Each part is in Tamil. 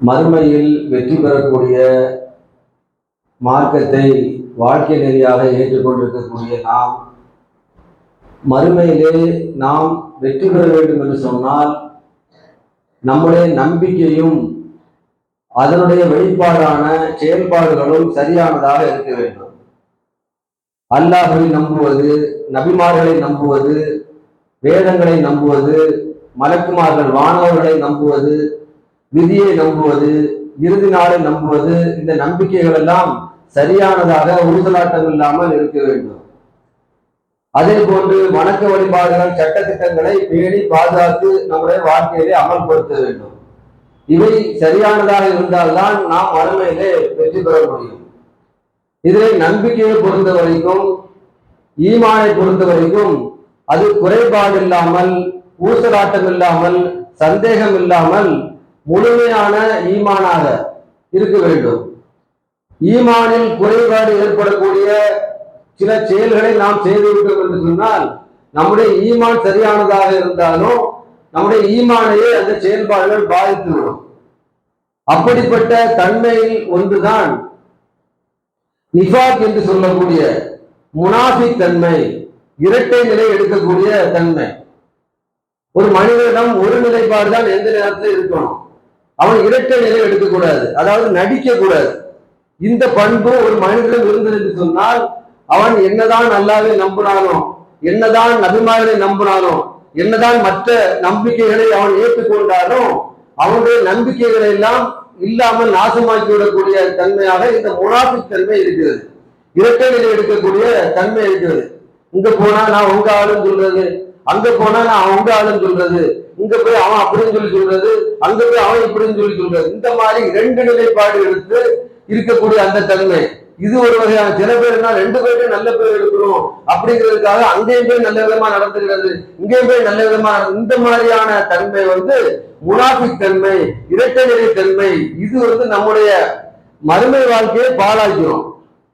மறுமையில் வெற்றி பெறக்கூடிய மார்க்கத்தை வாழ்க்கை நெறியாக ஏற்றுக்கொண்டிருக்கக்கூடிய நாம் மறுமையிலே நாம் வெற்றி பெற வேண்டும் என்று சொன்னால் நம்முடைய நம்பிக்கையும் அதனுடைய வெளிப்பாடான செயல்பாடுகளும் சரியானதாக இருக்க வேண்டும். அல்லாஹை நம்புவது நபிமார்களை நம்புவது வேதங்களை நம்புவது மலக்குமார்கள் வானவர்களை நம்புவது விதியை நம்புவது இறுதி நாளை நம்புவது இந்த நம்பிக்கைகள் எல்லாம் சரியானதாக ஊசலாட்டம் இல்லாமல் இருக்க வேண்டும். அதே போன்று வணக்க வழிபாடுகள் சட்டத்திட்டங்களை பேணி பாதுகாத்து நம்முடைய வாழ்க்கையிலே அமல்படுத்த வேண்டும். இவை சரியானதாக இருந்தால்தான் நாம் வறுமையிலே வெற்றி பெற முடியும். இதை நம்பிக்கையை பொறுத்த வரைக்கும் ஈமானை பொறுத்த வரைக்கும் அது குறைபாடு இல்லாமல் ஊசலாட்டம் இல்லாமல் சந்தேகம் இல்லாமல் முழுமையான ஈமானாக இருக்க வேண்டும். ஈமானில் குறைபாடு ஏற்படக்கூடிய சில செயல்களை நாம் செய்துவிட்டோம் என்று சொன்னால் நம்முடைய ஈமான் சரியானதாக இருந்தாலும் நம்முடைய ஈமானையே அந்த செயல்பாடுகள் பாதித்துவிடும். அப்படிப்பட்ட தன்மையில் ஒன்றுதான் நிஃபாக் என்று சொல்லக்கூடிய முனாஃபிக் தன்மை இரட்டை நிலை எடுக்கக்கூடிய தன்மை. ஒரு மனிதனிடம் ஒரு நிலைப்பாடு தான் எந்த நேரத்தில் இருக்கணும். அவன் இரட்டை நிலை எடுக்கக்கூடாது. அதாவது நடிக்க கூடாது இந்த பண்பு ஒரு மனிதனிடம் இருந்தது என்று சொன்னால் அவன் என்னதான் நல்லாவே நம்பினாலும் என்னதான் நபிமார்களை நம்பினாலும் என்னதான் மற்ற நம்பிக்கைகளை அவன் ஏற்றுக்கொண்டாலும் அவனுடைய நம்பிக்கைகளை எல்லாம் இல்லாமல் நாசமாக்கி விடக்கூடிய தன்மையாக இந்த முனாபிக் தன்மை இருக்கிறது. இரட்டை நிலை எடுக்கக்கூடிய தன்மை இருக்கிறது. இங்க போனா நான் உங்க ஆளும் சொல்றது. அங்க போனா நான் உங்க ஆளுன்னு சொல்றது. இங்க போய் அவன் அப்படின்னு சொல்லி சொல்றது. அங்க போய் அவன் இப்படின்னு சொல்லி சொல்றது. இந்த மாதிரி ரெண்டு நிலைப்பாடு எடுத்து இருக்கக்கூடிய அந்த தன்மை. இது ஒரு வகையான சில பேர்னா ரெண்டு பேருமே நல்ல பேர் எடுக்கணும் அப்படிங்கிறதுக்காக அங்கேயும் போய் நல்ல விதமா நடந்துகிறது இங்கேயும் போய் நல்ல விதமா இந்த மாதிரியான தன்மை வந்து முனாபிக் தன்மை இரட்டை நிலை தன்மை. இது வந்து நம்முடைய மறுமை வாழ்க்கையை பாழாக்கிறோம்.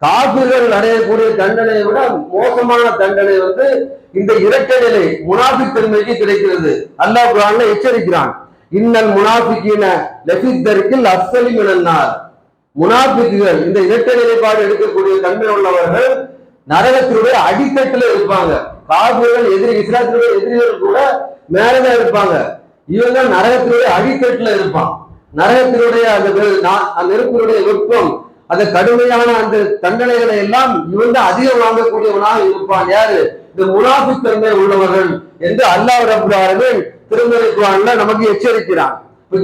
காபிர்கள் அடையக்கூடிய தண்டனையை விட மோசமான தண்டனை வந்து இந்த இரட்டை நிலை முனாஃபிக் தன்மைக்கு கிடைக்கிறது. அல்லாஹ் குரான்ல எச்சரிக்கிறான். இன்னல் முனாபிக்கின லெபித்தரிக்கில் அஸ்ஸலி மினன்னார். முனாபிக்குகள் இந்த இரட்டை நிலைப்பாடு எடுக்கக்கூடிய தன்மை உள்ளவர்கள் நரகத்தினுடைய அடித்தட்டுல இருப்பாங்க. காபிர்கள் எதிரி இஸ்லாத்தினுடைய எதிரிகள் கூட மேலதான் இருப்பாங்க. இவங்க நரகத்தினுடைய அடித்தட்டுல இருப்பான். நரகத்தினுடைய அந்த அந்த நெருப்பினுடைய வெப்பம் அந்த கடுமையான அந்த தண்டனைகளை எல்லாம் இவன் அதிகம் வாங்கக்கூடியவனாக இருப்பான். யாரு? இந்த முனாஃபிக் தன்மை உள்ளவர்கள் என்று அல்லாஹ் ரபுல் ஆலமீன் நமக்கு எச்சரிக்கிறான்.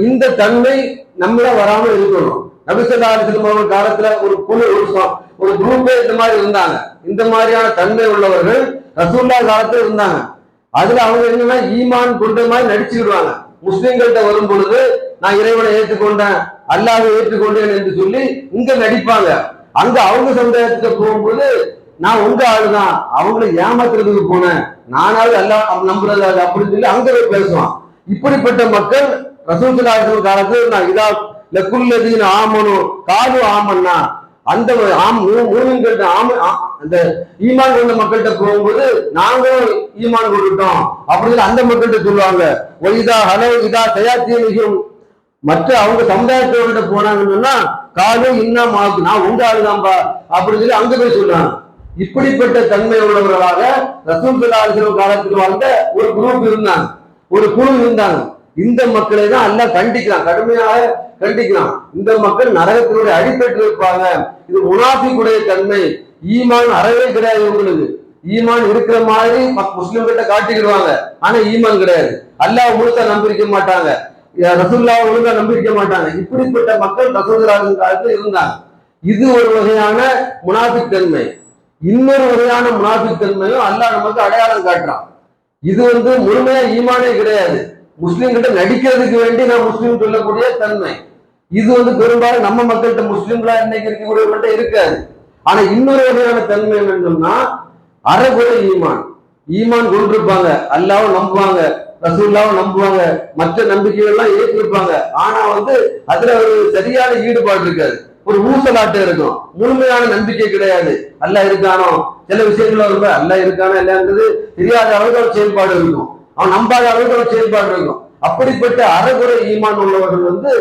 இந்த தன்மை நம்மள வராமல் இருக்கணும். நபிசல்லாஹு திருமணம் காலத்துல ஒரு குழு ஒரு ஒரு குரூப்பே இந்த மாதிரி இருந்தாங்க. இந்த மாதிரியான தன்மை உள்ளவர்கள் ரசூல்லா காலத்துல இருந்தாங்க. அதுல அவங்க என்னன்னா ஈமான் கொண்ட மாதிரி நடிச்சுக்கிடுவாங்க. முஸ்லிம்கள்ட்ட வரும் பொழுது நான் இறைவனை ஏற்றுக்கொண்டேன் அல்லாத ஏற்றுக்கொண்டேன் என்று சொல்லி இங்க நடிப்பாங்க. அங்க அவங்க சமுதாயத்துக்கு போகும்போது நான் உங்க ஆளுதான். அவங்கள ஏமாத்துறதுக்கு போனேன். நானாவது அல்லா நம்புறது அது அப்படின்னு சொல்லி அங்க போய் பேசுவான். இப்படிப்பட்ட மக்கள் ரசூல் காலத்துல நான் இதா லக்குல்லதீன் ஆமனும் காது ஆமன்னா அந்த ஆம் மூமின்கிட்ட ஆம ஆ- அந்த ஈமான் கொண்ட மக்கள்கிட்ட போகும்போது நாங்களும் ஈமான் கொண்டுட்டோம். அப்படின்னு அந்த மக்கள்கிட்ட சொல்லுவாங்க. ஒய்தா ஹலோ இதா தயாத்தீனிகும் மற்ற அவங்க சமுதாயத்தோட போனாங்கன்னு சொன்னா காலு இன்னும் ஆகு நான் உங்க ஆளுதான்பா அப்படின்னு சொல்லி அங்க போய் சொல்றாங்க இப்படிப்பட்ட தன்மை உள்ளவர்களாக ரசூல் சல்லாஹ் காலத்தில் வாழ்ந்த ஒரு குரூப் இருந்தாங்க. ஒரு குழு இருந்தாங்க. இந்த மக்களை தான் எல்லாம் கண்டிக்கலாம் கடுமையாக கண்டிக்கலாம் இந்த மக்கள் நரகத்தினுடைய அடிப்பட்டு இருப்பாங்க. இது முனாஃபிக்குடைய தன்மை. ஈமான் அறவே கிடையாது உங்களுக்கு. ஈமான் இருக்கிற மாதிரி மக்- முஸ்லிம்கிட்ட காட்டிக்கிடுவாங்க. ஆனா ஈமான் கிடையாது. அல்லாஹ் முழுசா நம்பிருக்க மாட்டாங்க. ரசூல்லா ஒழுங்கா நம்பிக்க மாட்டாங்க. இப்படிப்பட்ட மக்கள் ரசூல்லாவின் காலத்தில் இருந்தாங்க. இது ஒரு வகையான முனாஃபிக் தன்மை. இன்னொரு வகையான முனாஃபிக் தன்மையும் அல்லாஹ் நமக்கு அடையாளம் காட்டுறான். இது வந்து முழுமையா ஈமானே கிடையாது. முஸ்லீம் கிட்ட நடிக்கிறதுக்கு வேண்டி நான் முஸ்லீம் சொல்லக்கூடிய தன்மை. இது வந்து பெரும்பாலும் நம்ம மக்கள்கிட்ட முஸ்லீம்களா இன்னைக்கு இருக்கக்கூடியவங்கள்ட்ட இருக்காது. ஆனா இன்னொரு வகையான தன்மை என்னன்னா அறகுறை ஈமான். ஈமான் கொண்டிருப்பாங்க அல்லாவும் நம்புவாங்க. ரசூல்லாவும் நம்புவாங்க. மற்ற நம்பிக்கைகள் எல்லாம் ஏற்றிருப்பாங்க. ஆனா வந்து அதுல ஒரு சரியான ஈடுபாடு இருக்காது. ஒரு ஊசலாட்டம் இருக்கும். முழுமையான நம்பிக்கை கிடையாது. அல்ல இருக்கானோ? சில விஷயங்கள் வரும்போது அல்லாஹ் இருக்கானோ இல்லைன்றது தெரியாத அளவுக்கு ஒரு செயல்பாடு இருக்கும். அவன் நம்பாத அளவுக்கு ஒரு செயல்பாடு இருக்கும். அப்படிப்பட்ட அறகுறை ஈமான் உள்ளவர்கள் வந்து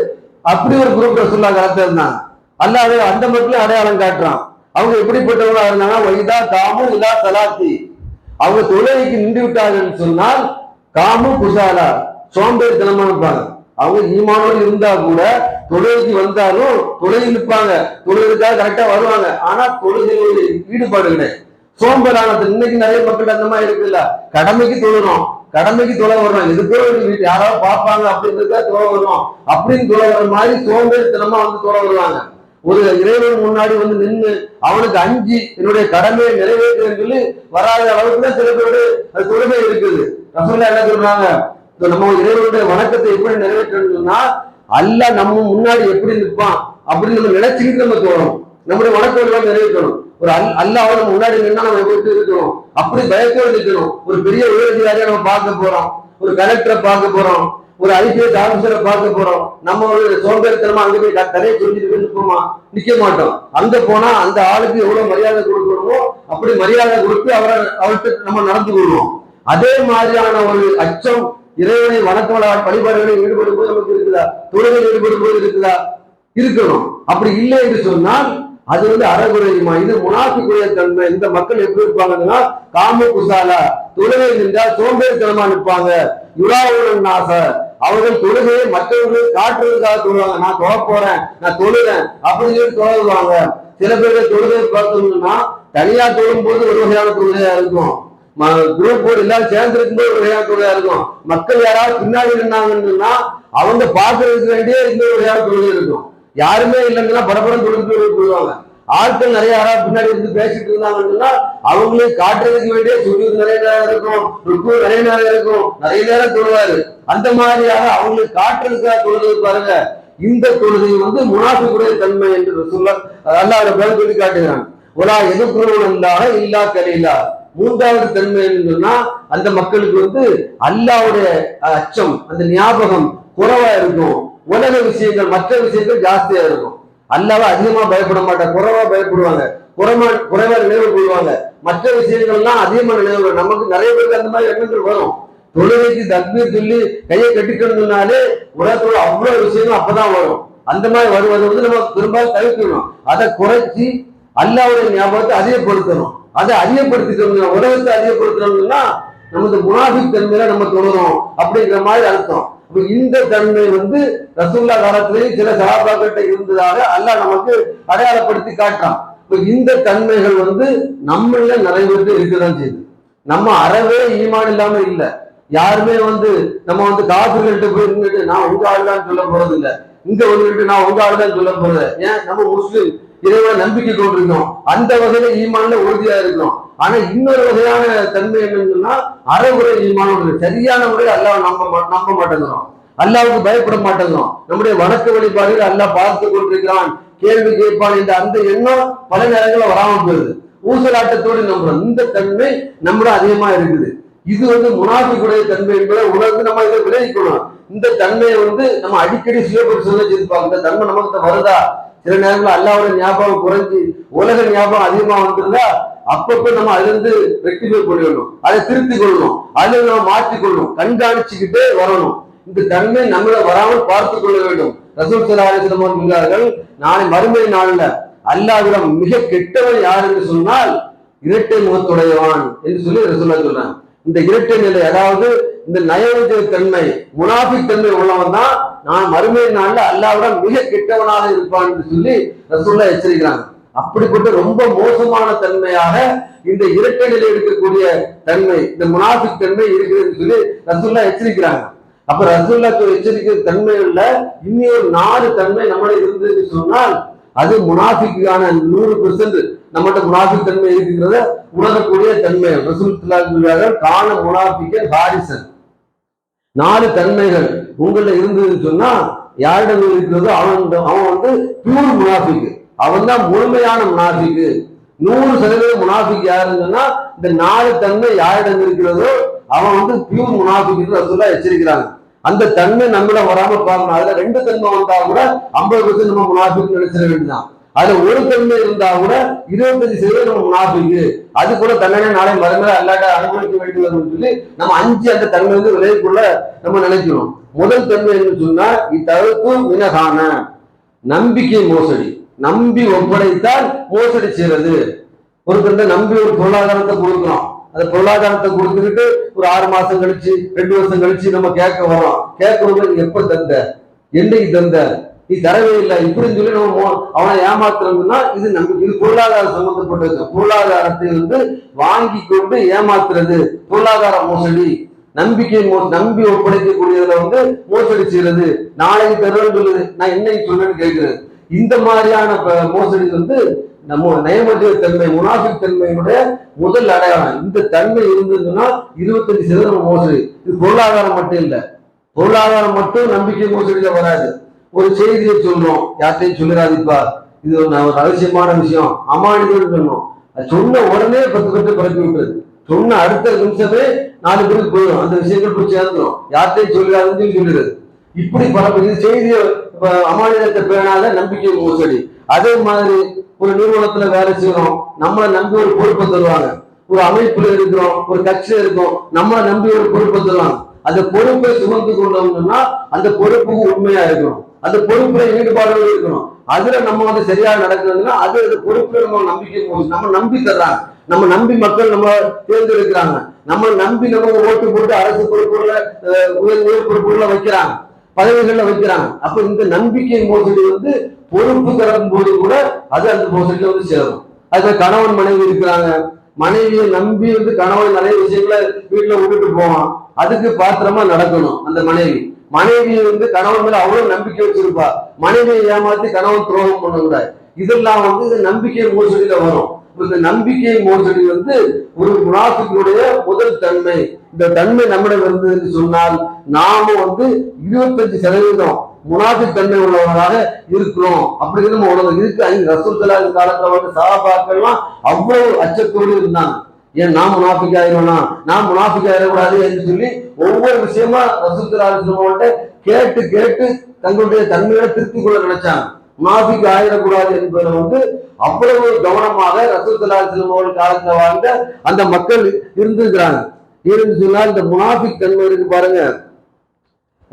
அப்படி ஒரு குரூப் ரசூல்லா காலத்துல இருந்தாங்க அல்லாத அந்த மக்களும் அடையாளம் காட்டுறான். அவங்க எப்படிப்பட்டவங்களா இருந்தாங்கன்னா வைதா தாமு இல்லா சலாத்தி. அவங்க தொழிலைக்கு நின்று விட்டார்கள் சொன்னால் காமு குசாலா சோம்பேறித்தனமா இருப்பாங்க அவங்க ஈமானோடு இருந்தா கூட தொழுகைக்கு வந்தாலும் தொழுகை இருப்பாங்க தொழுகைக்காக கரெக்டா வருவாங்க. ஆனா தொழுகையோட ஈடுபாடு கிடையாது. சோம்பேறானது இன்னைக்கு நிறைய மக்கள் அந்த மாதிரி இருக்குல்ல? கடமைக்கு தொழுறோம். கடமைக்கு தொலை வர்றோம். எதுக்கோ ஒரு வீட்டு யாராவது பார்ப்பாங்க அப்படின்றதுக்காக தொலை வரணும் அப்படின்னு தொலை வர மாதிரி சோம்பேறித்தனமா வந்து தொலை வருவாங்க. ஒரு இறைவன் முன்னாடி வந்து நின்று அவனுக்கு அஞ்சு என்னுடைய கடமையை நிறைவேற்றுன்னு சொல்லி வராத அளவுக்கு தான் சில பேரு அது தொழுகை இருக்குது. ரசோல்லா என்ன சொல்றாங்க? நம்ம இறைவனுடைய வணக்கத்தை எப்படி நிறைவேற்றணும்னா அல்லாஹ் நம்ம முன்னாடி எப்படி நிற்பான் அப்படின்னு நம்ம நினைச்சுக்கிட்டு நம்ம தோணும். நம்முடைய வணக்கம் எல்லாம் நிறைவேற்றணும். ஒரு அல் அல்லாஹ் நம்ம முன்னாடி நின்னா நம்ம எப்படி இருக்கணும்? அப்படி பயத்தோடு நிற்கணும் ஒரு பெரிய உயரதிகாரியை நம்ம பார்க்க போறோம். ஒரு கலெக்டரை பார்க்க போறோம். ஒரு ஐபிஎஸ் ஆபீசரை பார்க்க போறோம். நம்ம ஒரு சோம்பேறித்தனமா அங்க போய் க- தலையை சொல்லிட்டு போமா? நிக்க மாட்டோம். அங்க போனா அந்த ஆளுக்கு எவ்வளவு மரியாதை கொடுக்கணுமோ அப்படி மரியாதை கொடுத்து அவரை அவர்கிட்ட நம்ம நடந்து கொள்வோம். அதே மாதிரியான ஒரு அச்சம் இறைவனை வணக்க வழிபாடுகளில் ஈடுபடும் போது நமக்கு இருக்குதா? தொழிலில் ஈடுபடும் போது இருக்குதா? இருக்கணும். அப்படி இல்லை என்று சொன்னால் அது வந்து அறகுறையுமா? இது முனாஃபிக்குரிய தன்மை. இந்த மக்கள் எப்படி இருப்பாங்கன்னா காம குசாலா. தொழிலை நின்றா சோம்பேறித்தனமா நிற்பாங்க. யுராவுடன் நாச. அவர்கள் தொழுகையை மற்றவர்கள் காட்டுறதுக்காக தொழுவாங்க. நான் தொழ போறேன் நான் தொழுறேன் அப்படின்னு சொல்லி தொழுவாங்க. சில பேர் தொழுகை பார்த்தோம்னா தனியா தொழும் போது ஒரு வகையான தொழுகையா இருக்கும். குரூப்போடு எல்லாரும் சேர்ந்து இருக்கும்போது ஒரு வகையான தொழுகையா இருக்கும். மக்கள் யாராவது பின்னாடி இருந்தாங்கன்னா அவங்க பாக்குறதுக்கு வேண்டிய இந்த ஒரு வகையான தொழுகை இருக்கும். யாருமே இல்லைங்கன்னா படப்படம் தொழுது போடுவாங்க ஆட்கள் நிறைய யாராவது பின்னாடி இருந்து பேசிட்டு இருந்தாங்கன்னா அவங்களே காட்டுறதுக்கு வேண்டிய துணிவு நிறைய நேரம் இருக்கும் ருக்கு நிறைய நேரம் இருக்கும் நிறைய நேரம் தொழுவாரு. அந்த மாதிரியாக அவங்களுக்கு காட்டுறதுக்காக தொழுது பாருங்க. இந்த தொழுகை வந்து முனாஃபிக்குடைய தன்மை என்று சொல்ல அல்லாஹ் பேர் சொல்லி காட்டுகிறான். ஒலா எதிர்ப்புறவன் இருந்தாக இல்லா கலையிலா மூன்றாவது தன்மை என்னன்னா அந்த மக்களுக்கு வந்து அல்லாவுடைய அச்சம் அந்த ஞாபகம் குறைவா இருக்கும். உலக விஷயங்கள் மற்ற விஷயங்கள் ஜாஸ்தியா இருக்கும். அல்லாவை அதிகமா பயப்பட மாட்டாங்க குறைவா பயப்படுவாங்க. குறைவா குறைவா நினைவு கொள்வாங்க. மற்ற விஷயங்கள்லாம் அதிகமா நினைவு நமக்கு நிறைய பேருக்கு அந்த மாதிரி எண்ணங்கள் வரும். தொழுகைக்கு தக்பீர் சொல்லி கையை கட்டிக்கணும்னாலே உலகத்தோட அவ்வளவு விஷயங்கள் அப்பதான் வரும். அந்த மாதிரி வருவதை வந்து நம்ம பெரும்பாலும் தவிர்க்கணும். அதை குறைச்சி அல்லாவுடைய ஞாபகத்தை அதிகப்படுத்தணும். அதை அதிகப்படுத்திக்கணும் உலகத்தை அதிகப்படுத்தணும்னா நமது முனாஃபிக் தன்மையில நம்ம தொழுறோம் அப்படிங்கிற மாதிரி அர்த்தம். இந்த தன்மை வந்து ரசூல்லா காலத்திலேயே சில சகாபாக்கிட்ட இருந்ததாக அல்ல நமக்கு அடையாளப்படுத்தி காட்டுறான். இப்ப இந்த தன்மைகள் வந்து நம்மள பேருக்கு இருக்கதான் செய்யுது. நம்ம அறவே ஈமான் இல்லாம இல்ல. யாருமே வந்து நம்ம வந்து காசுகள்கிட்ட போய் இருந்துட்டு நான் உங்க ஆளுதான் சொல்ல போறது இல்ல. இங்க வந்துட்டு நான் உங்க ஆளுதான் சொல்ல போறது ஏன்? நம்ம முஸ்லிம். இறைவன் நம்பிக்கை கொண்டிருக்கோம் அந்த வகையில ஈமான்ல உறுதியா இருக்கணும். ஆனா இன்னொரு வகையான தன்மை என்னன்னா அறவுரை ஈமான் சரியான முறையில் அல்லாஹ் நம்ப நம்ப மாட்டேங்கிறோம் அல்லாவுக்கு பயப்பட மாட்டேங்கிறோம் நம்முடைய வணக்க வழிபாடுகள் அல்லாஹ் பார்த்து கொண்டிருக்கிறான். கேள்வி கேட்பான் என்ற அந்த எண்ணம் பல நேரங்களில் வராமல் போயிருது. ஊசலாட்டத்தோடு நம்புறோம். இந்த தன்மை நம்மள அதிகமா இருக்குது. இது வந்து முனாஃபிக்குடைய தன்மை என்பதை உணர்ந்து நம்ம இதை விளைவிக்கணும். இந்த தன்மையை வந்து நம்ம அடிக்கடி சுயபரிசோதனை செய்திருப்பாங்க இந்த தன்மை நமக்கு வருதா? சில நேரங்களில் அல்லாவோட ஞாபகம் குறைஞ்சி உலக ஞாபகம் அதிகமா வந்திருந்தா அப்பப்ப நம்ம அதுல இருந்து ரெக்டிஃபை பண்ணிடணும். அதை திருத்திக் கொள்ளணும். அதை நம்ம மாற்றிக்கொள்ளணும் கண்காணிச்சுக்கிட்டே வரணும். இந்த தன்மை நம்மளை வராமல் பார்த்து கொள்ள வேண்டும். ரசூல் சலாஹிஸ்லம் சொல்கிறார்கள் நாளை மறுமை நாள்ல அல்லாவிடம் மிக கெட்டவன் யார் என்று சொன்னால் இரட்டை முகத்துடையவான் என்று சொல்லி ரசூல்லா சொல்றாங்க. இந்த இரட்டை நிலை அதாவது இந்த நயவஞ்ச தன்மை முனாஃபிக் தன்மை உள்ளவன் தான் நான் மறுமை நாள்ல அல்லாவிடம் மிக கெட்டவனாக இருப்பான் என்று சொல்லி ரசூல்லா எச்சரிக்கிறாங்க. அப்படிப்பட்ட ரொம்ப மோசமான தன்மையாக இந்த இரட்டை நிலை இருக்கக்கூடிய தன்மை இந்த முனாஃபிக் தன்மை இருக்குதுன்னு சொல்லி ரசுல்லா எச்சரிக்கிறாங்க. அப்ப ரசூல்லாக்கு எச்சரிக்கிற தன்மைகள்ல இன்னொரு நாலு தன்மை நம்மள இருந்ததுன்னு சொன்னால் அது முனாஃபிக்கான நூறு பெர்சன்ட் நம்மகிட்ட முனாஃபிக் தன்மை இருக்குங்கிறத உணரக்கூடிய தன்மை. ரசூல் கால காண முனாஃபிக்கன் ஹாரிசன் நாலு தன்மைகள் உங்கள்ல இருந்ததுன்னு சொன்னா யாரிடம் இருக்கிறதோ அவன் அவன் வந்து பியூர் முனாஃபிக்கு அவன் தான் முழுமையான முனாஃபிக்கு. நூறு சதவீதம் முனாஃபிக் யாருன்னு சொன்னா இந்த நாலு தன்மை யாரிடம் இருக்கிறதோ அவன் வந்து பியூர் முனாஃபிக் ரசூல்லா எச்சரிக்கிறாங்க. அந்த தன்மை நம்மள வராம பாருங்க அதுல ரெண்டு தன்மை வந்தா கூட ஐம்பது பர்சன்ட் நம்ம முனாஃபிக் நினைச்சிட வேண்டியதான் அதுல ஒரு தன்மை இருந்தா கூட இருபத்தஞ்சு சதவீதம் நம்ம முனாஃபிக்கு. அது கூட தண்டனை நாளை மறுமையில அல்லாட்ட அனுபவிக்க வேண்டி வரும்னு சொல்லி நம்ம அஞ்சு அந்த தன்மை வந்து விலைக்குள்ள நம்ம நினைக்கிறோம். முதல் தன்மை என்று சொன்னா இத்தழுத்து வினகான நம்பிக்கை மோசடி. நம்பி ஒப்படைத்தால் மோசடி செய்யறது ஒருத்தர் நம்பி ஒரு பொருளாதாரத்தை கொடுக்குறோம். அந்த பொருளாதாரத்தை கொடுத்துக்கிட்டு ஒரு ஆறு மாசம் கழிச்சு ரெண்டு வருஷம் கழிச்சு நம்ம கேட்க வரோம் கேட்கறவங்க நீ எப்ப தந்த? என்னைக்கு தந்த? நீ தரவே இல்லை. இப்படின்னு சொல்லி நம்ம அவனை ஏமாத்துறோம்னா இது நமக்கு இது பொருளாதார சம்பந்தப்பட்டது பொருளாதாரத்தை வந்து வாங்கி கொண்டு ஏமாத்துறது. பொருளாதார மோசடி. நம்பிக்கை மோ நம்பி ஒப்படைக்கக்கூடியதுல வந்து மோசடி செய்யறது நாளைக்கு தருவது நான் என்னைக்கு சொல்றேன்னு கேட்கிறது இந்த மாதிரியான மோசடி வந்து நம்ம நயமற்ற தன்மை முனாஃபிக் தன்மையினுடைய முதல் அடையாளம். இந்த தன்மை இருந்ததுன்னா இருபத்தஞ்சு சதவீதம் மோசடி. இது பொருளாதாரம் மட்டும் இல்லை. பொருளாதாரம் மட்டும் நம்பிக்கை மோசடியில வராது. ஒரு செய்தியை சொல்றோம். யார்ட்டையும் சொல்லிடாதீப்பா இது ஒரு ஒரு ரகசியமான விஷயம். அமானிதம் சொன்னோம். அது சொன்ன உடனே பத்து பத்து பரப்பி விட்டுறது சொன்ன அடுத்த நிமிஷமே நாலு பேருக்கு போயிடும். அந்த விஷயங்கள் போய் சேர்ந்துடும் யார்ட்டையும் சொல்லிடாதுன்னு சொல்லிடுறது இப்படி பரப்பு இது செய்தியை அமானிதத்தை பேணாத நம்பிக்கை மோசடி. அதே மாதிரி ஒரு நிறுவனத்துல வேலை செய்யறோம் நம்மளை நம்பி ஒரு பொறுப்பை தருவாங்க. ஒரு அமைப்புல இருக்கிறோம் ஒரு கட்சியில இருக்கோம் நம்மளை நம்பி ஒரு பொறுப்பை தருவாங்க. அந்த பொறுப்பை சுமந்து கொண்டோம்னா அந்த பொறுப்புக்கு உண்மையா இருக்கணும். அந்த பொறுப்புல ஈடுபாடு இருக்கணும். அதுல நம்ம வந்து சரியா நடக்கணும்னா அது அந்த பொறுப்புல நம்ம நம்பிக்கை நம்ம நம்பி தர்றாங்க. நம்ம நம்பி மக்கள் நம்ம தேர்ந்தெடுக்கிறாங்க. நம்ம நம்பி நம்ம ஓட்டு போட்டு அரசு பொறுப்புல உயர் உயர் பொறுப்புல வைக்கிறாங்க. பதவிகள்ல வைக்கிறாங்க. அப்ப இந்த நம்பிக்கை மோசடி வந்து பொறுப்பு தரும் போது கூட அது அந்த மோசடியில வந்து சேரும். அதுல கணவன் மனைவி இருக்கிறாங்க. மனைவியை நம்பி வந்து கணவன் நிறைய விஷயங்களை வீட்டுல விட்டுட்டு போவான். அதுக்கு பாத்திரமா நடக்கணும் அந்த மனைவி. மனைவி வந்து கணவன் மேல அவ்வளவு நம்பிக்கை வச்சிருப்பா. மனைவியை ஏமாத்தி கணவன் துரோகம் பண்ணக்கூடாது. இதெல்லாம் வந்து நம்பிக்கை மோசடியில வரும். இந்த நம்பிக்கை மோசடி வந்து ஒரு முனாஃபிக்குடைய முதல் தன்மை. இந்த தன்மை நம்மிடம் இருந்ததுன்னு சொன்னால் நாம வந்து இருபத்தஞ்சு சதவீதம் முனாஃபிக் தன்மை உள்ளவர்களாக இருக்கிறோம். அப்படிங்கிறது நம்ம உணர்ந்து இருக்கு ஐந்து ரசூல் சலாஹ் காலத்துல வந்து சாபாக்கள்லாம் அவ்வளவு அச்சத்தோடு இருந்தாங்க. ஏன் நான் முனாஃபிக் ஆயிடுவேனா நான் முனாஃபிக் ஆயிடக்கூடாது என்று சொல்லி ஒவ்வொரு விஷயமா ரசூல் சலாஹ் கேட்டு கேட்டு தங்களுடைய தன்மையோட திருத்திக் கொள்ள நினைச்சாங்க. முனாஃபிக் ஆயிடக்கூடாது என்பதை வந்து அவ்வளவு கவனமாக ரசூல் சலாஹ் அவர்கள் காலத்துல வாழ்ந்த அந்த மக்கள் இருந்திருக்கிறாங்க. இருந்து சொன்னால் இந்த முனாஃபிக் தன்மை இருக்கு பாருங்க.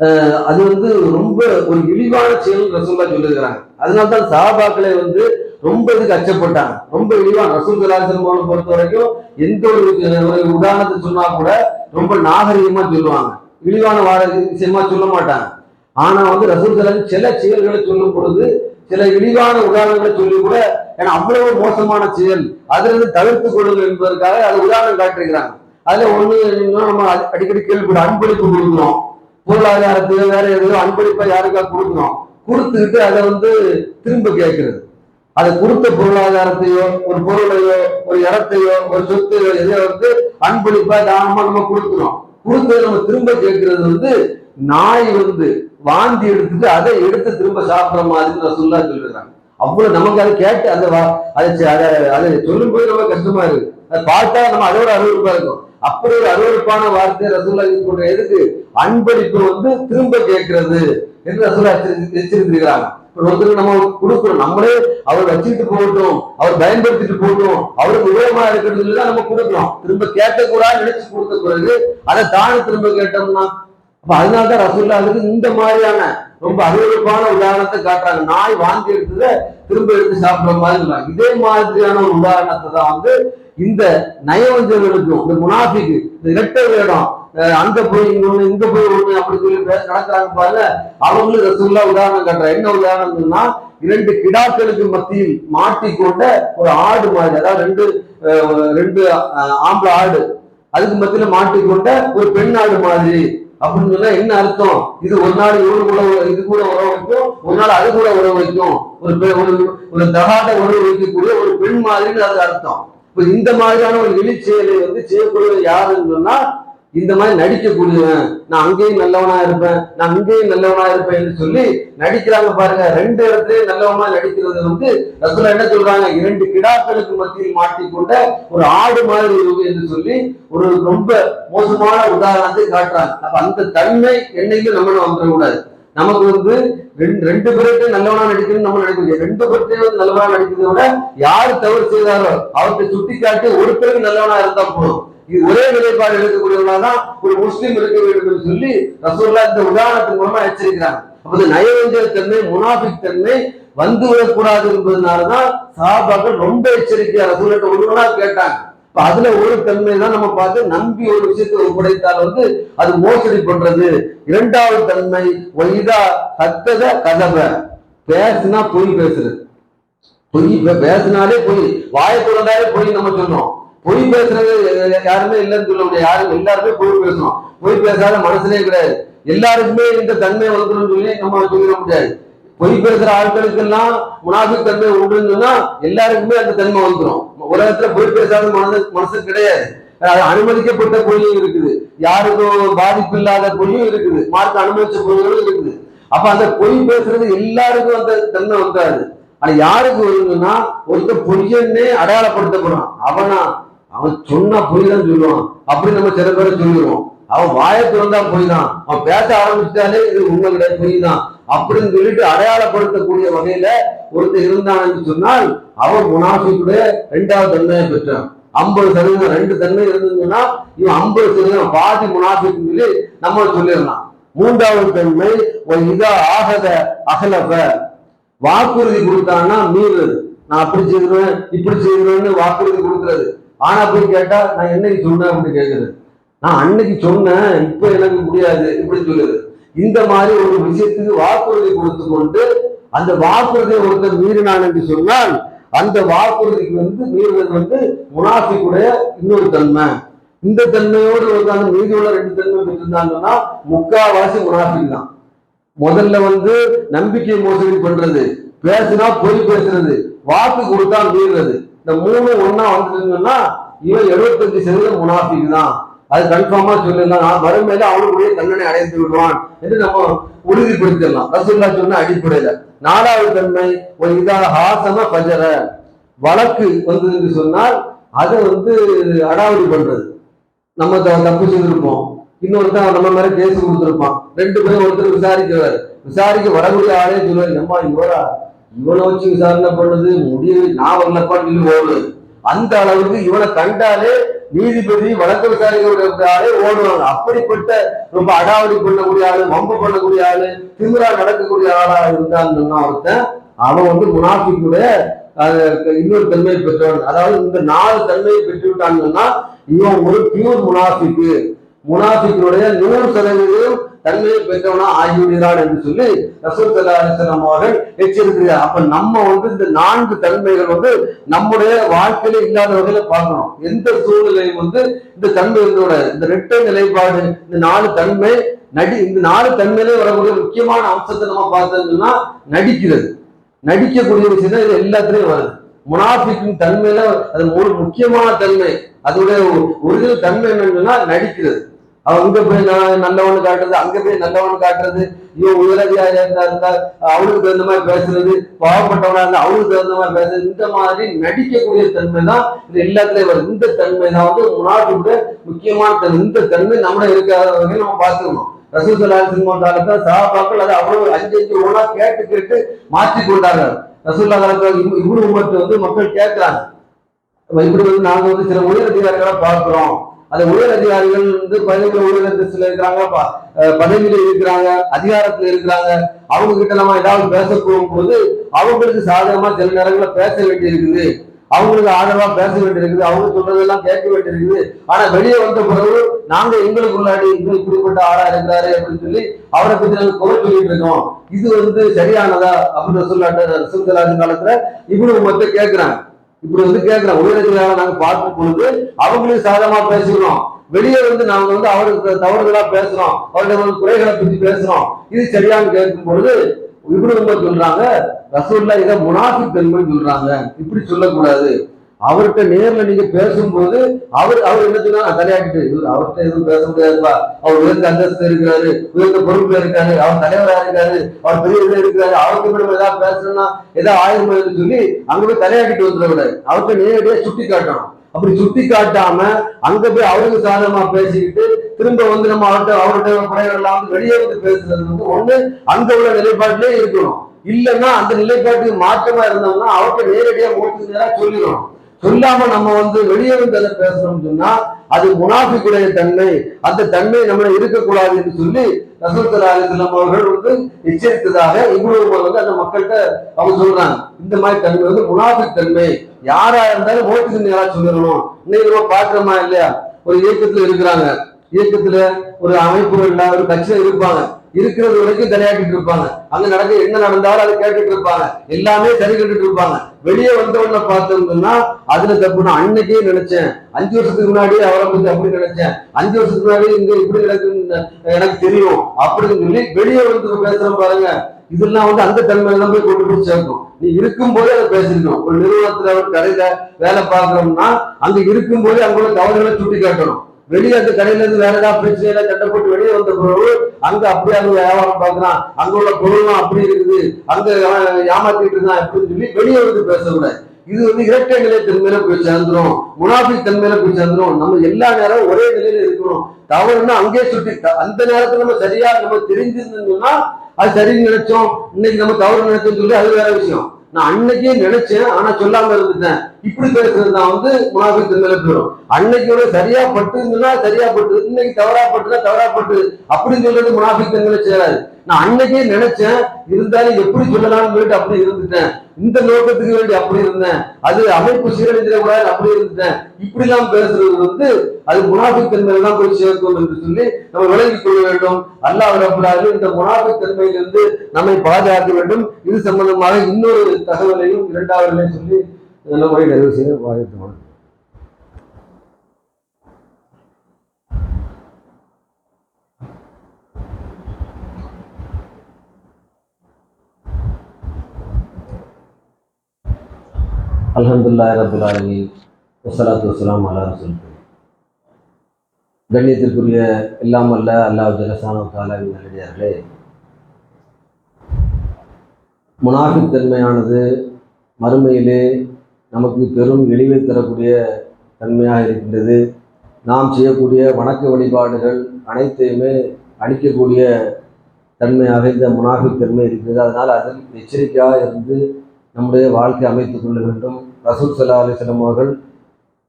அஹ் அது வந்து ரொம்ப ஒரு இழிவான செயல் ரசூல்லா சொல்லியிருக்கிறாங்க. அதனால தான் சஹாபாக்களை வந்து ரொம்ப இதுக்கு அச்சப்பட்டாங்க ரொம்ப இழிவான ரசூல் கலாச்சாரம் பொறுத்த வரைக்கும் எந்த ஒரு உதாரணத்தை சொன்னா கூட ரொம்ப நாகரிகமா சொல்லுவாங்க. இழிவான வார விஷயமா சொல்ல மாட்டாங்க. ஆனா வந்து ரசூல் சில செயல்களை சொல்லும் பொழுது சில இழிவான உதாரணங்களை சொல்லி கூட ஏன்னா அவ்வளவு மோசமான செயல். அதிலிருந்து தவிர்த்து கொள்ளுங்கள் என்பதற்காக அது உதாரணம் காட்டிருக்கிறாங்க அதுல ஒண்ணு நம்ம அடி- அடிக்கடி கேள்விப்பட அன்பளிப்பு கொடுக்குறோம். பொருளாதாரத்தையோ வேற எதுவும் அன்பளிப்பை யாருக்கா கொடுக்குறோம். கொடுத்துக்கிட்டு அதை வந்து திரும்ப கேட்கறது. அதை கொடுத்த பொருளாதாரத்தையோ ஒரு பொருளையோ ஒரு இடத்தையோ ஒரு சொத்தையோ எதையோ வந்து அன்பளிப்பா தானமா நம்ம கொடுக்குறோம். கொடுத்தது நம்ம திரும்ப கேட்கறது வந்து நாய் வந்து வாந்தி எடுத்துட்டு அதை எடுத்து திரும்ப சாப்பிடுற மாதிரி ரசுல்லா சொல்லிடுறாங்க அவ்வளவு நமக்கு அதை கேட்டு அந்த வா- அதை அதை சொல்லும் போது ரொம்ப கஷ்டமா இருக்கு. அதை பார்த்தா நம்ம அதோட அருவறுப்பா இருக்கும். அப்படி ஒரு அருவறுப்பான வார்த்தை ரசுல்லா யூஸ் பண்ற எதுக்கு? அன்பளிப்பு வந்து திரும்ப கேட்கிறது என்று ரசுல்லா எச்சரித்திருக்கிறாங்க. ஒருத்தருக்கு நம்ம கொடுக்கிறோம். நம்மளே அவர் வச்சுக்கிட்டு போகட்டும் அவர் பயன்படுத்திட்டு போகட்டும் அவருக்கு உபயோகமா இருக்கிறது இல்லைன்னா நம்ம கொடுக்கிறோம். திரும்ப கேட்கக்கூடாது நினைச்சு கொடுத்த பிறகு அதை தானே திரும்ப கேட்டோம்னா அப்ப அதனாலதான் ரசூல்லா அதுக்கு இந்த மாதிரியான ரொம்ப அருவறுப்பான உதாரணத்தை காட்டுறாங்க. நாய் வாங்கி எடுத்தத திரும்ப எடுத்து சாப்பிடுற மாதிரி இதே மாதிரியான ஒரு உதாரணத்தை தான் வந்து இந்த நயவஞ்சர்களுக்கும் இந்த முனாஃபிக்கு இந்த இரட்டை வேடம் அங்க போய் இங்க ஒண்ணு இங்க போய் ஒண்ணு அப்படி சொல்லி பேச நடக்கிறாங்க பாருங்க. அவங்களும் ரசூல்லா உதாரணம் காட்டுறாங்க. என்ன உதாரணம் இரண்டு கிடாக்களுக்கு மத்தியில் மாட்டிக்கொண்ட ஒரு ஆடு மாதிரி அதாவது ரெண்டு ரெண்டு ஆம்பளை ஆடு. அதுக்கு மத்தியில மாட்டிக்கொண்ட ஒரு பெண் ஆடு மாதிரி. அப்படின்னு சொன்னா என்ன அர்த்தம்? இது ஒரு நாள் இவரு கூட உற- இது கூட உறவு வைக்கும் ஒரு நாள் அது கூட உறவு வைக்கும். ஒரு ஒரு தகாத உறவு வைக்கக்கூடிய ஒரு பெண் மாதிரின்னு அது அர்த்தம். இப்ப இந்த மாதிரியான ஒரு இழி செயலை வந்து செய்யக்கூடிய யாருன்னு சொன்னா இந்த மாதிரி நடிக்கக்கூடியவன் நான் அங்கேயும் நல்லவனா இருப்பேன் நான் இங்கேயும் நல்லவனா இருப்பேன்னு சொல்லி நடிக்கிறாங்க பாருங்க. ரெண்டு இடத்துலயும் நல்லவனா நடிக்கிறது வந்து ரசூலா என்ன சொல்றாங்க? இரண்டு கிடாக்களுக்கு மத்தியில் மாட்டிக்கொண்ட ஒரு ஆடு மாதிரி இருக்கு என்று சொல்லி ஒரு ரொம்ப மோசமான உதாரணத்தை காட்டுறாங்க. அப்ப அந்த தன்மை என்னைக்கும் நம்மளும் வந்துடக்கூடாது. நமக்கு வந்து ரெண்டு ரெண்டு பேருக்கு நல்லவனா நடிக்கணும்னு நம்ம நினைக்கிறோம் ரெண்டு பேருக்கு நல்லவனா நடிக்கிறத விட யாரு தவறு செய்தாரோ அவர்கிட்ட சுட்டி காட்டி ஒருத்தருக்கு நல்லவனா இருந்தா போதும். இது ஒரே நிலைப்பாடு எடுக்கக்கூடியவனா தான் ஒரு முஸ்லீம் இருக்க வேண்டும் என்று சொல்லி ரசூல்லா இந்த உதாரணத்தின் மூலமா எச்சரிக்கிறாங்க. அப்போ இந்த நயவஞ்சக தன்மை முனாஃபிக் தன்மை வந்து விடக்கூடாது என்பதனாலதான் சாபாக்கள் ரொம்ப எச்சரிக்கையா ரசூலிட்ட ஒருவனா கேட்டாங்க. இப்ப அதுல ஒரு தன்மை தான் நம்ம பார்த்து நம்பி ஒரு விஷயத்தை ஒப்படைத்தால் வந்து அது மோசடி பண்றது. இரண்டாவது தன்மை ஒய்தா சத்தத கதப. பேசுனா பொய் பேசுறது. பொய் பேசினாலே பொய். வாயை திறந்தாலே பொய் நம்ம சொன்னோம். பொய் பேசுறது யாருமே இல்லைன்னு சொல்ல முடியாது. யாரும் எல்லாருமே பொய் பேசணும். பொய் பேசாத மனசுலயே கிடையாது. எல்லாருக்குமே இந்த தன்மை வளர்க்கணும்னு சொல்லி நம்ம சொல்லிட முடியாது. பொய் பேசுற ஆட்களுக்கெல்லாம் முனாஃபிக் தன்மை உண்டுன்னு சொன்னா எல்லாருக்குமே அந்த தன்மை வந்துடும் உலகத்துல பொய் பேசாத மனது மனசு கிடையாது. அது அனுமதிக்கப்பட்ட பொய்யும் இருக்குது. யாருக்கும் பாதிப்பு இல்லாத பொய்யும் இருக்குது. மார்க் அனுமதிச்ச பொய்களும் இருக்குது. அப்ப அந்த பொய் பேசுறது எல்லாருக்கும் அந்த தன்மை வந்தாது. ஆனா யாருக்கு வருதுன்னா ஒருத்தர் பொய்யன்னே அடையாளப்படுத்தப்படும். அவனா அவன் சொன்னா பொய் தான் சொல்லுவான். அப்படி நம்ம சில பேரை சொல்லிடுவோம் அவன் வாயை திறந்தா பொய் தான் அவன் பேச ஆரம்பிச்சிட்டாலே இது உண்மை கிடையாது தான் அப்படின்னு சொல்லிட்டு அடையாளப்படுத்தக்கூடிய வகையில ஒருத்தர் இருந்தான்னு சொன்னால் அவன் முனாஃபிக்குடைய ரெண்டாவது தன்மையை பெற்றான். ஐம்பது சதவீதம் ரெண்டு தன்மை இருந்ததுன்னா இவன் ஐம்பது சதவீதம் பாதி முனாஃபிக்னு சொல்லி நம்ம சொல்லிடலாம். மூன்றாவது தன்மை ஒரு இதா ஆகத அகலப்ப வாக்குறுதி கொடுத்தான்னா மீறுறது நான் அப்படி செய்வேன் இப்படி செய்வேன்னு வாக்குறுதி கொடுக்கறது. ஆனா போய் கேட்டா நான் என்னைக்கு சொன்னேன்? அப்படின்னு கேட்கறது நான் அன்னைக்கு சொன்னேன் இப்ப எனக்கு முடியாது இப்படி சொல்லுது. இந்த மாதிரி ஒரு விஷயத்துக்கு வாக்குறுதி கொடுத்து கொண்டு அந்த வாக்குறுதியை ஒருத்தர் மீறினான் என்று சொன்னால் அந்த வாக்குறுதிக்கு வந்து மீறுவது வந்து முனாஃபிக்குடைய இன்னொரு தன்மை. இந்த தன்மையோடு ஒருத்தாங்க மீதி உள்ள ரெண்டு தன்மை பெற்றிருந்தாங்கன்னா முக்காவாசி முனாஃபிக் தான். முதல்ல வந்து நம்பிக்கை மோசடி பண்றது பேசுனா பொய் பேசுறது வாக்கு கொடுத்தா மீறுறது. இந்த மூணு ஒன்னா வந்துருங்கன்னா இவன் எழுபத்தஞ்சு சதவீதம் முனாஃபிக் தான். அது கன்ஃபார்மா சொல்லிடலாம் நான் அவனுக்குரிய தண்டனை அடைந்து விடுவான் என்று நம்ம உறுதிப்படுத்திடலாம். ரசூல்லா சொன்ன அடிப்படையில. நாலாவது தன்மை ஒரு இதா ஹாசம பஜர வழக்கு வந்தது என்று சொன்னால் அதை வந்து அடாவடி பண்றது. நம்ம தப்பு செய்திருப்போம். இன்னொருத்தன் நம்ம மேல கேஸ் கொடுத்துருப்பான். ரெண்டு பேரும் ஒருத்தர் விசாரிக்கிறாரு. விசாரிக்க வரக்கூடிய ஆளே சொல்லுவாரு நம்ம இவரா? இவனை வச்சு விசாரணை பண்ணது முடிவு நான் வரலப்பான்னு சொல்லி போகுது அந்த அளவுக்கு இவனை கண்டாலே நீதிபதி வழக்கு விசாரிக்கக்கூடிய ஆளே ஓடுவாங்க. அப்படிப்பட்ட ரொம்ப அடாவடி பண்ணக்கூடிய ஆளு வம்பு பண்ணக்கூடிய ஆளு திமிரா நடக்கக்கூடிய ஆளா இருந்தான்னு ஒருத்தன் அவன் வந்து முனாஃபி கூட இன்னொரு தன்மையை பெற்றவன். அதாவது இந்த நாலு தன்மையை பெற்று விட்டாங்கன்னா இவன் ஒரு பியூர் முனாஃபிக்கு. முனாஃபிக்குடைய நூறு சதவீதம் தன்மையை பெற்றவனா ஆகிவிடுகிறான் என்று சொல்லி ரசூல் சல்லா அவர்கள் எச்சரிக்கிறார். அப்ப நம்ம வந்து இந்த நான்கு தன்மைகள் வந்து நம்முடைய வாழ்க்கையில இல்லாத வகையில பார்க்கணும். எந்த சூழ்நிலையும் வந்து இந்த தன்மைகளோட இந்த ரெட்டை நிலைப்பாடு இந்த நாலு தன்மை நடி இந்த நாலு தன்மையிலே வரக்கூடிய முக்கியமான அம்சத்தை நம்ம பார்த்தோம்னா நடிக்கிறது. நடிக்கக்கூடிய விஷயம் தான் இது எல்லாத்துலயும் வருது. முனாஃபிக்கின் தன்மையில அது ஒரு முக்கியமான தன்மை. அதோடைய ஒரிஜினல் தன்மை என்னன்னா நடிக்கிறது. அவங்க போய் நான் நல்லவனு காட்டுறது அங்க போய் நல்லவனு காட்டுறது. இவன் உயரதிகாரியா இருந்தா இருந்தா அவனுக்கு தகுந்த மாதிரி பேசுறது பாவப்பட்டவனா இருந்தா அவனுக்கு தகுந்த மாதிரி பேசுறது. இந்த மாதிரி நடிக்கக்கூடிய தன்மை தான் இது எல்லாத்துலயும் வருது இந்த தன்மை தான் வந்து முனாஃபிக்குடைய முக்கியமான தன்மை. இந்த தன்மை நம்மள இருக்காத வகையில் நம்ம பார்த்துக்கணும். ரசூல் சலாஹ் சினிமா காலத்துல சகாபாக்கள் அதை அவ்வளவு அஞ்சு அஞ்சு ஒன்றா கேட்டு கேட்டு மாற்றி கொண்டார்கள். ரசூல்லா காலத்துல இவ்வளவு உமத்து வந்து மக்கள் கேட்கிறாங்க. இப்படி வந்து நாங்க வந்து சில உயர் அதிகாரிகளை பார்க்கிறோம். அந்த உயர் அதிகாரிகள் வந்து பதவியில் உயர் இருக்கிறாங்க அஹ் பதவியில இருக்கிறாங்க அதிகாரத்துல இருக்கிறாங்க. அவங்க கிட்ட நம்ம ஏதாவது பேச போகும்போது அவங்களுக்கு சாதகமா சில நேரங்களில் பேச வேண்டி இருக்குது அவங்களுக்கு ஆதரவா பேச வேண்டியிருக்குது. அவங்க சொல்றதெல்லாம் கேட்க வேண்டியிருக்குது. ஆனா வெளியே வந்த பிறகு நாங்க எங்களுக்கு முன்னாடி இவர் இப்படிப்பட்ட ஆளா இருக்கிறாரு அப்படின்னு சொல்லி அவரை பத்தி நாங்க குறை சொல்லிட்டு இருக்கோம். இது வந்து சரியானதா அப்படின்னு சொல்லாட்ட சுந்தராஜ் காலத்துல இவ்வளவு மொத்தம் கேட்கிறாங்க இப்படி வந்து கேட்கிற உயரதிகாரம் நாங்க பார்க்கும் பொழுது அவங்களையும் சாதமா பேசுகிறோம். வெளியே வந்து நாங்க வந்து அவருக்கு தவறுதலா பேசுறோம். அவருடைய வந்து குறைகளை பத்தி பேசுறோம். இது சரியான்னு கேட்கும் பொழுது இப்படி ரொம்ப சொல்றாங்க ரசூல்லா இதை முனாஃபிக் பெண்மணி சொல்றாங்க. இப்படி சொல்லக்கூடாது. அவர்கிட்ட நேர்ல நீங்க பேசும்போது அவர் அவர் என்ன சொன்னா தலையாட்டிட்டு இவர் அவர்கிட்ட எதுவும் பேச முடியாதுப்பா. அவர் உயர்ந்த அந்தஸ்து இருக்கிறாரு உயர்ந்த பொறுப்புல இருக்காரு அவர் தலைவரா இருக்காரு அவர் பெரிய இதுல இருக்கிறாரு. அவருக்கு நம்ம ஏதாவது பேசணும்னா ஏதாவது ஆயிரம் சொல்லி அங்க போய் தலையாட்டிட்டு வந்துடக்கூடாது அவர்கிட்ட நேரடியா சுட்டி காட்டணும் அப்படி சுட்டி காட்டாம அங்க போய் அவருக்கு சாதகமா பேசிக்கிட்டு திரும்ப வந்து நம்ம அவர்கிட்ட அவருடைய குறைகள்லாம் வந்து வெளியே வந்து பேசுறது வந்து ஒண்ணு அங்க உள்ள நிலைப்பாட்டிலே இருக்கணும். இல்லைன்னா அந்த நிலைப்பாட்டுக்கு மாற்றமா இருந்தோம்னா அவர்கிட்ட நேரடியா மூட்டு நேரம் சொல்லிடணும். சொல்லாம நம்ம வந்து வெளியே வந்து அதை பேசணும்னு சொன்னா அது முனாஃபிக்குடைய தன்மை. அந்த தன்மை நம்மள இருக்கக்கூடாது என்று சொல்லி ரசூல் அலிஸ்லாம் அவர்கள் வந்து எச்சரித்ததாக இவ்வளவு வந்து அந்த மக்கள்கிட்ட அவங்க சொல்றாங்க. இந்த மாதிரி தன்மை வந்து முனாஃபிக் தன்மை. யாரா இருந்தாலும் ஓட்டுக்கு நேரா சொல்லிடணும். இன்னைக்கு நம்ம பாக்குறோமா இல்லையா? ஒரு இயக்கத்துல இருக்கிறாங்க. இயக்கத்துல ஒரு அமைப்புகள்ல ஒரு கட்சியில இருப்பாங்க. இருக்கிறது வரைக்கும் தலையாட்டிட்டு இருப்பாங்க. அங்க நடக்க என்ன நடந்தாலும் அதை கேட்டுட்டு இருப்பாங்க. எல்லாமே சரி கட்டுட்டு இருப்பாங்க. வெளியே வந்தவன பார்த்தோம்னா அதுல தப்பு. நான் அன்னைக்கே நினைச்சேன். அஞ்சு வருஷத்துக்கு முன்னாடி அவரை பத்தி அப்படி நினைச்சேன். அஞ்சு வருஷத்துக்கு முன்னாடி இங்க இப்படி நடக்குன்னு எனக்கு தெரியும். அப்படின்னு சொல்லி வெளியே வந்து பேசுறோம் பாருங்க. இதெல்லாம் வந்து அந்த தன்மையில தான் போய் கொண்டு போய் சேர்க்கும் நீ இருக்கும்போதே அதை பேசிருக்கணும் ஒரு நிறுவனத்துல ஒரு கடையில வேலை பார்க்கணும்னா அங்க இருக்கும்போதே அங்குள்ள தவறுகளை சுட்டி காட்டணும் வெளியே அந்த கடையில இருந்து வேற ஏதாவது பிரச்சனையில சட்டை போட்டு வெளியே வந்த பிறகு அங்க அப்படியே அங்க வியாபாரம் பாக்குறான் அங்க உள்ள பொருளும் அப்படி இருக்குது. அங்க ஏமாத்திட்டு இருந்தான் அப்படின்னு சொல்லி வெளியே வந்து பேசக்கூடாது. இது வந்து இரட்டை நிலை தன்மையில போய் சேர்ந்துரும். முனாஃபிக் தன்மையில போய் சேர்ந்துரும். நம்ம எல்லா நேரம் ஒரே நிலையில இருக்கணும். தவறுன்னா அங்கேயே சுட்டி அந்த நேரத்துல நம்ம சரியா நம்ம தெரிஞ்சிருந்தோம்னா அது சரின்னு நினைச்சோம். இன்னைக்கு நம்ம தவறு நினைச்சோம்னு சொல்லி அது வேற விஷயம். நான் அன்னைக்கே நினைச்சேன் ஆனா சொல்லாம இருந்துட்டேன். இப்படி பேசுறது தான் வந்து முனாபித்து தன்மையில போயிடும் அன்னைக்கு சரியா பட்டு இருந்தா சரியா பட்டு இன்னைக்கு தவறா பட்டுனா தவறா பட்டு அப்படின்னு சொல்றது முனாஃபிக் தன்மையில சேராது நான் அன்னைக்கே நினைச்சேன் இருந்தாலும் எப்படி சொல்லலாம்னு சொல்லிட்டு அப்படி இருந்துட்டேன். இந்த நோக்கத்துக்கு வேண்டி அப்படி இருந்தேன். அது அமைப்பு சீரழிஞ்சிடக்கூடாது அப்படி இருந்துட்டேன். இப்படி எல்லாம் பேசுறது வந்து அது முனாபிக் தன்மையில தான் போய் சேர்க்கும் என்று சொல்லி நம்ம விளங்கிக் கொள்ள வேண்டும். அல்லாஹ் ரப்பராது இந்த முனாபிக் தன்மையிலிருந்து நம்மை பாதுகாக்க வேண்டும். இது சம்பந்தமாக இன்னொரு தகவலையும் இரண்டாவது சொல்லி நல்ல முறை நிறைவு செய்ய வாழ்த்து அலமதுல்லா ரபில் ஆலமீன். வஸ்ஸலாத்து வஸ்ஸலாம் அலா கண்ணியத்திற்குரிய எல்லாம் அல்ல அல்லாஹ் ஜலசான காலாவின் நல்லடியார்களே முனாஃபிக் தன்மையானது மறுமையிலே நமக்கு பெரும் இழிவை தரக்கூடிய தன்மையாக இருக்கின்றது. நாம் செய்யக்கூடிய வணக்க வழிபாடுகள் அனைத்தையுமே அழிக்கக்கூடிய தன்மையாக இந்த முனாஃபிக் தன்மை இருக்கிறது அதனால் அதில் எச்சரிக்கையாக இருந்து நம்முடைய வாழ்க்கை அமைத்துக் கொள்ள வேண்டும். ரசூல் சல்லா அலிஸ்லம் அவர்கள்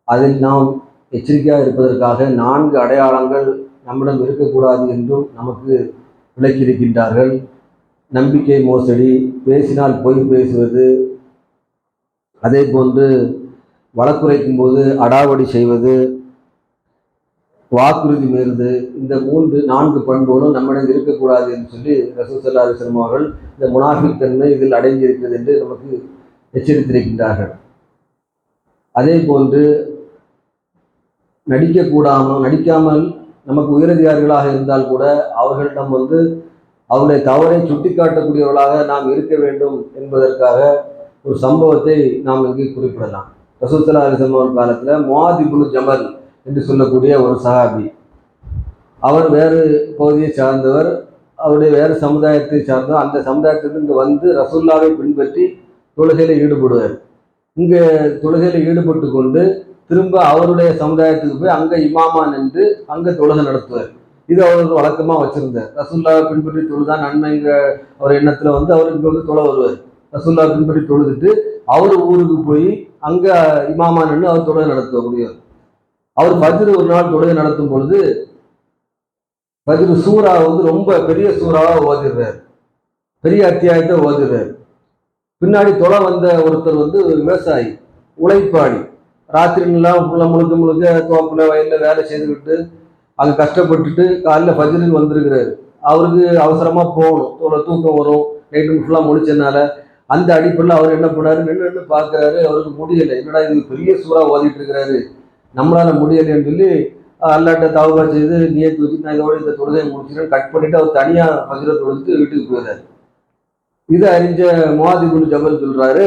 அதில் நாம் எச்சரிக்கையாக இருப்பதற்காக நான்கு அடையாளங்கள் நம்மிடம் இருக்கக்கூடாது என்றும் நமக்கு விளக்கியிருக்கின்றார்கள். நம்பிக்கை மோசடி பேசினால் பொய் பேசுவது அதே போன்று வழக்குரைக்கும் போது அடாவடி செய்வது வாக்குறுதி மீறுது. இந்த மூன்று நான்கு பண்புகளும் நம்மிடம் இருக்கக்கூடாது என்று சொல்லி ரசூல் சல்லா அலிஸ்லம் அவர்கள் இந்த முனாஃபிக் தன்மை இதில் அடங்கியிருக்கிறது என்று நமக்கு எச்சரித்திருக்கின்றார்கள். அதே போன்று நடிக்கக்கூடாமல் நடிக்காமல் நமக்கு உயரதிகாரிகளாக இருந்தால் கூட அவர்களிடம் வந்து அவருடைய தவறை சுட்டிக்காட்டக்கூடியவர்களாக நாம் இருக்க வேண்டும் என்பதற்காக ஒரு சம்பவத்தை நாம் இங்கு குறிப்பிடலாம். ரசூத்தலா அலிசம்மன் காலத்தில் முவாதிபுல் ஜமல் என்று சொல்லக்கூடிய ஒரு சஹாபி. அவர் வேறு பகுதியை சார்ந்தவர். அவருடைய வேறு சமுதாயத்தை சார்ந்தவர் அந்த சமுதாயத்திலிருந்து இங்கே வந்து ரசுல்லாவை பின்பற்றி தொழுகையில் ஈடுபடுவார். இங்கே தொழுகையில் ஈடுபட்டு கொண்டு திரும்ப அவருடைய சமுதாயத்துக்கு போய் அங்கே இமாமா நின்று அங்கே தொழுகை நடத்துவார். இது அவர் வழக்கமாக வச்சிருந்தார். ரசுல்லாவை பின்பற்றி தொழுதான் நன்மைங்கிற ஒரு எண்ணத்தில் வந்து அவர் இங்கே வந்து தொலை வருவார். ரசுல்லா பின்பற்றி தொழுதுட்டு அவர் ஊருக்கு போய் அங்கே இமாமா நின்று அவர் தொழுகை நடத்தக்கூடியவர் அவர் பஜ்ரு ஒரு நாள் தொழுகை நடத்தும் பொழுது பஜ்ரு சூறா வந்து ரொம்ப பெரிய சூறாவாக ஓதிடுறார் பெரிய அத்தியாயத்தை ஓதிடுறார் பின்னாடி தொலை வந்த ஒருத்தர் வந்து விவசாயி உழைப்பாளி. ராத்திரிலாம் ஃபுல்லாக முழுக்க முழுக்க தோப்பில் வயலில் வேலை செய்துக்கிட்டு அங்கே கஷ்டப்பட்டுட்டு காலைல பஜ்ருக்கு வந்திருக்கிறாரு. அவருக்கு அவசரமாக போகணும். தொலை தூக்கம் வரும். நைட்டு ஃபுல்லாக முடிச்சதுனால அந்த அடிப்படையில் அவர் என்ன பண்ணாரு? நின்று நின்று பார்க்குறாரு. அவருக்கு முடியலை. என்னடா இது பெரிய சூறாக ஓதிட்டு இருக்கிறாரு? நம்மளால முடியலைன்னு சொல்லி அல்லாட்ட தவகா செய்து நியத்து வச்சு நான் இதோட இந்த தொழுகையை முடிச்சிட்டேன் கட் பண்ணிட்டு அவர் தனியாக பகிர தொழுது வீட்டுக்கு போயிடுறாரு. இதை அறிஞ்ச முவாதிபுல் ஜபல் சொல்றாரு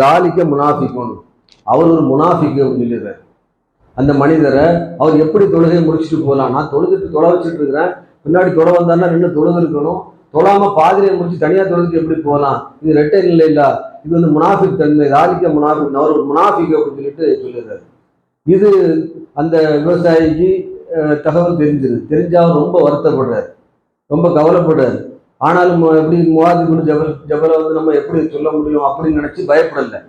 ராலிக்க முனாஃபிக்குன் அவர் ஒரு முனாஃபிக்கு அப்படின்னு சொல்லிடுறாரு. அந்த மனிதரை அவர் எப்படி தொழுகையை முடிச்சுட்டு போகலாம்? நான் தொழுதுட்டு தொலை வச்சுட்டு இருக்கிறேன். பின்னாடி தொலை வந்தாருன்னா நின்று தொழுது இருக்கணும். தொழாம பாதிரியை முடிச்சு தனியாக தொழுது எப்படி போகலாம்? இது ரெட்டை இல்லை இது வந்து முனாஃபிக் தன்மை. ராலிக்க முனாஃபிக். அவர் ஒரு முனாஃபிக் அப்படின்னு சொல்லிட்டு சொல்லிடுறாரு. இது அந்த விவசாயிக்கு தகவல் தெரிஞ்சிருது தெரிஞ்சால் அவர் ரொம்ப வருத்தப்படுறாரு. ரொம்ப கவலைப்படுறாரு. ஆனாலும் எப்படி முவாதிபுல் ஜபல் ஜபலை வந்து நம்ம எப்படி சொல்ல முடியும் அப்படின்னு நினச்சி பயப்படலை.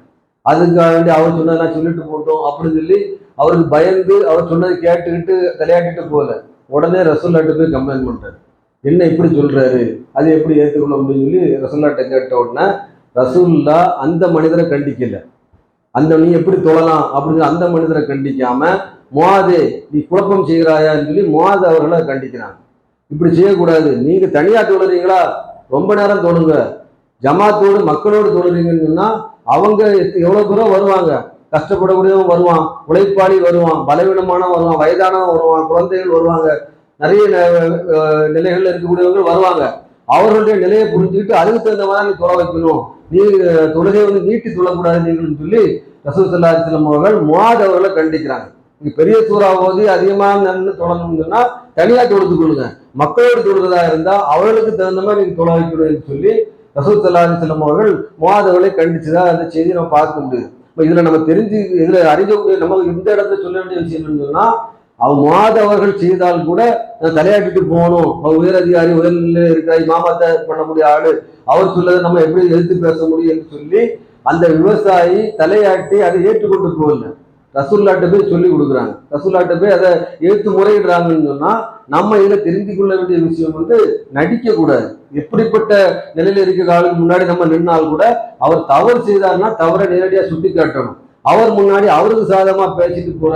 அதுக்காக வேண்டி அவர் சொன்னதை நான் சொல்லிட்டு போட்டோம் அப்படின்னு சொல்லி அவருக்கு பயந்து அவர் சொன்னதை கேட்டுக்கிட்டு விளையாடிட்டு போகல. உடனே ரசூல்லாட்ட போய் கம்ப்ளைண்ட் பண்ணுறாரு என்ன இப்படி சொல்கிறாரு அது எப்படி ஏற்றுக்கொள்ள முடியும்னு சொல்லி ரசூல்லாட்ட கேட்ட உடனே ரசூல்லா அந்த மனிதரை கண்டிக்கலை. அந்த நீ எப்படி தொழலாம் அப்படின்னு அந்த மனிதரை கண்டிக்காம மோது நீ குழப்பம் செய்கிறாயான்னு சொல்லி முவாது அவர்களை கண்டிக்கிறாங்க. இப்படி செய்யக்கூடாது. நீங்க தனியா தொழுறீங்களா? ரொம்ப நேரம் தொழுங்க. ஜமாத்தோடு மக்களோடு தொழுறீங்கன்னு சொன்னா அவங்க எவ்வளவு தூரம் வருவாங்க. கஷ்டப்படக்கூடியவன் வருவான் உழைப்பாளி வருவான் பலவீனமானவன் வருவான் வயதானவன் வருவான் குழந்தைகள் வருவாங்க நிறைய நிலைகள்ல இருக்கக்கூடியவங்க வருவாங்க. அவர்களுடைய நிலையை புரிஞ்சுக்கிட்டு அதுக்கு தகுந்த மாதிரி நீ தொலை வைக்கணும். நீ தொழுகை வந்து நீட்டி சொல்லக்கூடாது நீங்கள்னு சொல்லி ரசூல் சல்லா அவர்கள் முவாத் அவர்களை கண்டிக்கிறாங்க. இங்கே பெரிய சூறா ஓதி அதிகமாக நின்று தொழணும்னு சொன்னால் தனியாக தொழுது கொள்ளுங்க. மக்களோடு தொழுகிறதா இருந்தால் அவர்களுக்கு தகுந்த மாதிரி நீங்கள் தொலை வைக்கணும்னு சொல்லி ரசூல் சல்லா அவர்கள் முவாத் அவர்களை கண்டிச்சுதான் அந்த செய்தியை நம்ம பார்க்க முடியுது. இப்போ இதில் நம்ம தெரிஞ்சு இதில் அறிஞ்சக்கூடிய நமக்கு இந்த இடத்துல சொல்ல வேண்டிய விஷயம் என்னன்னு அவன் மாதவர்கள் அவர்கள் செய்தால் கூட நான் தலையாட்டிட்டு போகணும். அவர் உயர் அதிகாரி உயர்நிலையில் இருக்கிற மாமத்தை பண்ணக்கூடிய ஆளு. அவர் சொல்லதை நம்ம எப்படி எதிர்த்து பேச முடியும் என்று சொல்லி அந்த விவசாயி தலையாட்டி அதை ஏற்றுக்கொண்டு போகல. ரசூல்லாட்ட போய் சொல்லி கொடுக்குறாங்க. ரசூல்லாட்ட போய் அதை எழுத்து முறையிடுறாங்கன்னு சொன்னா நம்ம இதுல தெரிந்து கொள்ள வேண்டிய விஷயம் வந்து நடிக்க கூடாது. எப்படிப்பட்ட நிலையில இருக்கிற காலத்துக்கு முன்னாடி நம்ம நின்னால் கூட அவர் தவறு செய்தார்னா தவறை நேரடியா சுட்டி காட்டணும் அவர் முன்னாடி அவருக்கு சாதகமா பேசிட்டு போற